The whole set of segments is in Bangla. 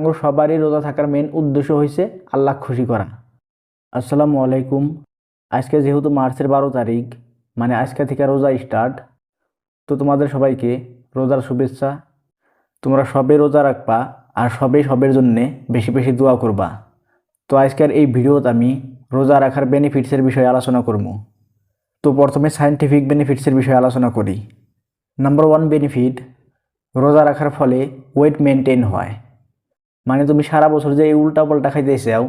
আঙ্গুর সবারই রোজা থাকার মেন উদ্দেশ্য হয়েছে আল্লাহ খুশি করা। আসসালামু আলাইকুম। আজকে যেহেতু মার্চের বারো তারিখ মানে আজকে থেকে রোজা স্টার্ট তো তোমাদের সবাইকে রোজার শুভেচ্ছা। তোমরা সবে রোজা রাখবা আর সবে সবের জন্যে বেশি বেশি দোয়া করবা। তো আজকের এই ভিডিওতে আমি রোজা রাখার বেনিফিটসের বিষয়ে আলোচনা করব। তো প্রথমে সায়েন্টিফিক বেনিফিটসের বিষয়ে আলোচনা করি। নাম্বার ওয়ান বেনিফিট রোজা রাখার ফলে ওয়েট মেনটেন হয়। মানে তুমি সারা বছর যে এই উল্টা পাল্টা খাইতে চাও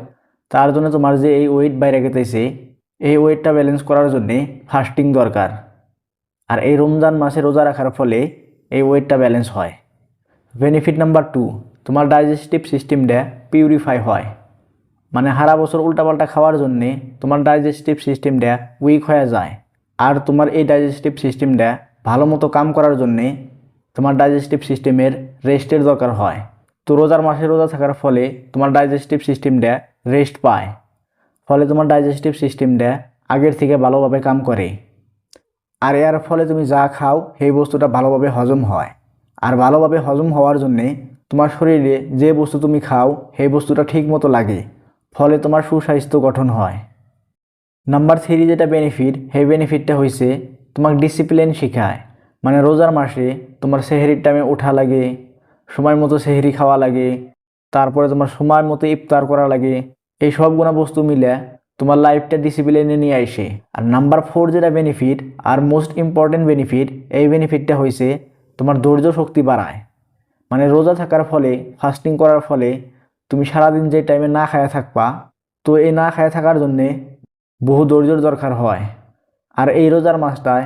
তার জন্য তোমার যে এই ওয়েট বাইরে গেতেছে, এই ওয়েটটা ব্যালেন্স করার জন্যে ফাস্টিং দরকার। আর এই রমজান মাসে রোজা রাখার ফলে এই ওয়েটটা ব্যালেন্স হয়। বেনিফিট নাম্বার টু তোমার ডাইজেস্টিভ সিস্টেমটা পিউরিফাই হয়। মানে সারা বছর উল্টাপাল্টা খাওয়ার জন্যে তোমার ডাইজেস্টিভ সিস্টেমটা উইক হয়ে যায়। আর তোমার এই ডাইজেস্টিভ সিস্টেমটা ভালো মতো কাম করার জন্যে তোমার ডাইজেস্টিভ সিস্টেমের রেস্টের দরকার হয়। তো রোজার মাসে রোজা থাকার ফলে তোমার ডাইজেস্টিভ সিস্টেমটা রেস্ট পায়। ফলে তোমার ডাইজেস্টিভ সিস্টেমটা আগের থেকে ভালোভাবে কাম করে। আর এর ফলে তুমি যা খাও, সেই বস্তুটা ভালোভাবে হজম হয়। আর ভালোভাবে হজম হওয়ার জন্যে তোমার শরীরে যে বস্তু তুমি খাও, সেই বস্তুটা ঠিক মতো লাগে। ফলে তোমার সুস্বাস্থ্য গঠন হয়। নাম্বার থ্রি যেটা বেনিফিট সেই বেনিফিটটা হয়েছে তোমাকে ডিসিপ্লিন শেখায়। মানে রোজার মাসে তোমার সেহেরির টাইমে ওঠা লাগে সময় মতো সেহেরি খাওয়া লাগে, তারপরে তোমার সময় মতো ইফতার করা লাগে, এই সবগুলো বস্তু মিলে তোমার লাইফটা ডিসিপ্লিনে নিয়ে আসে। আর নাম্বার ফোর যেটা বেনিফিট আর মোস্ট ইম্পর্টেন্ট বেনিফিট এই বেনিফিটটা হয়েছে তোমার ধৈর্য শক্তি বাড়ায়। মানে রোজা থাকার ফলে ফাস্টিং করার ফলে তুমি সারাদিন যে টাইমে না খায়া থাকবা, তো এই না খায়া থাকার জন্যে বহু ধৈর্যর দরকার হয়। আর এই রোজার মাসটায়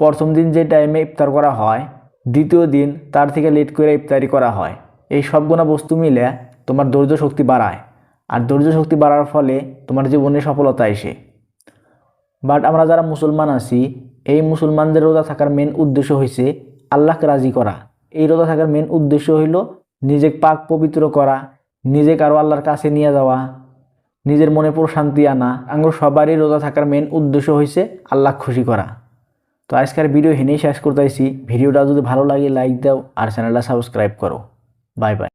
প্রথম দিন যে টাইমে ইফতার করা হয় দ্বিতীয় দিন তার থেকে লেট করে ইফতারি করা হয়। এই সবগুলো বস্তু মিলে তোমার ধৈর্য শক্তি বাড়ায়, আর ধৈর্য শক্তি বাড়ার ফলে তোমার জীবনে সফলতা আসে। বাট আমরা যারা মুসলমান আছি, এই মুসলমানদের রোজা থাকার মেন উদ্দেশ্য হয়েছে আল্লাহকে রাজি করা। এই রোজা থাকার মেন উদ্দেশ্য হইল নিজেকে পাক পবিত্র করা, নিজেকে আরও আল্লাহর কাছে নিয়ে যাওয়া, নিজের মনে প্রশান্তি আনা। আঙ্গুর সবারই রোজা থাকার মেন উদ্দেশ্য হয়েছে আল্লাহ খুশি করা। তো আজকের ভিডিও হেনেই শেষ করতেছি ভিডিওটা যদি ভালো লাগে লাইক দাও আর চ্যানেলটা সাবস্ক্রাইব করো। Bye bye